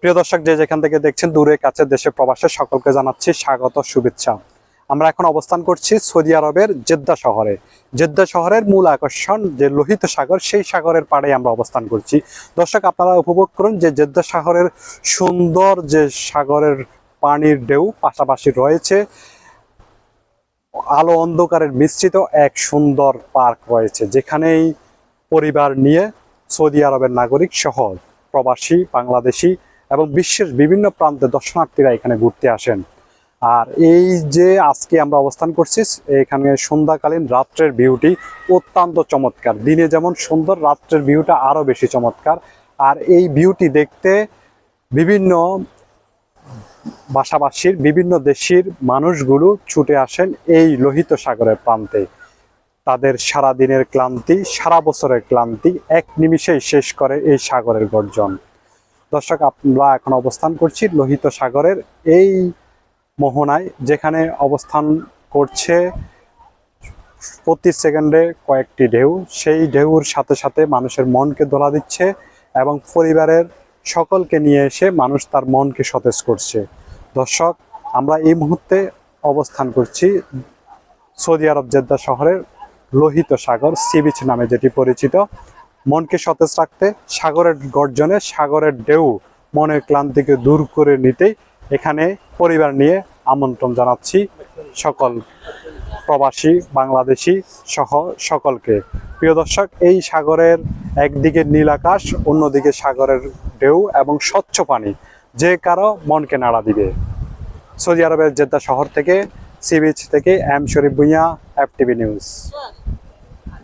প্রিয় দর্শক, যে যেখান থেকে দেখছেন, দূরে কাছে দেশে প্রবাসে সকলকে জানাচ্ছি স্বাগত, শুভেচ্ছা। আমরা এখন অবস্থান করছি সৌদি আরবের জেদ্দা শহরে। জেদ্দা শহরের মূল আকর্ষণ যে লোহিত সাগর, সেই সাগরের পাড়ে আমরা অবস্থান করছি। দর্শক, আপনারা উপভোগ করুন যে জেদ্দা শহরের সুন্দর যে সাগরের পানির ঢেউ পাশাপাশি রয়েছে, আলো অন্ধকারের মিশ্রিত এক সুন্দর পার্ক রয়েছে, যেখানেই পরিবার নিয়ে সৌদি আরবের নাগরিক সহ প্রবাসী, বাংলাদেশি এবং বিশ্বের বিভিন্ন প্রান্তে দর্শনার্থীরা এখানে ঘুরতে আসেন। আর এই যে আজকে আমরা অবস্থান করছি, এখানে সন্ধ্যাকালীন রাত্রের ভিউটি অত্যন্ত চমৎকার। দিনে যেমন সুন্দর, রাত্রের ভিউটা আরও বেশি চমৎকার। আর এই ভিউটি দেখতে বিভিন্ন বাসাবাসীর বিভিন্ন দেশের মানুষগুলো ছুটে আসেন এই লোহিত সাগরের প্রান্তে। তাদের সারা দিনের ক্লান্তি, সারা বছরের ক্লান্তি এক নিমিষেই শেষ করে এই সাগরের গর্জন। দর্শক, আমরা এখন অবস্থান করছি লোহিত সাগরের এই মোহনায়, যেখানে অবস্থান করছে প্রতি সেকেন্ডে কয়েকটি ঢেউ। সেই ঢেউর সাথে সাথে মানুষের মনকে দোলা দিচ্ছে এবং পরিবারের সকলকে নিয়ে এসে মানুষ তার মনকে সতেজ করছে। দর্শক, আমরা এই মুহূর্তে অবস্থান করছি সৌদি আরব জেদ্দা শহরের লোহিত সাগর, সি বিচ নামে যেটি পরিচিত। মনকে সতেজ রাখতে, সাগরের গর্জনে, সাগরের ঢেউ মনের ক্লান্তিকে দূর করে নিতেই এখানে পরিবার নিয়ে আমন্ত্রণ জানাচ্ছি সকল প্রবাসী, বাংলাদেশি সহ সকলকে। প্রিয় দর্শক, এই সাগরের একদিকে নীল আকাশ, অন্যদিকে সাগরের ঢেউ এবং স্বচ্ছ পানি। যে কারও মনকে নাড়া দিবে। সৌদি আরবের জেদ্দা শহর থেকে, সি বিচ থেকে, M Sharif Bhuiyan, F TV news.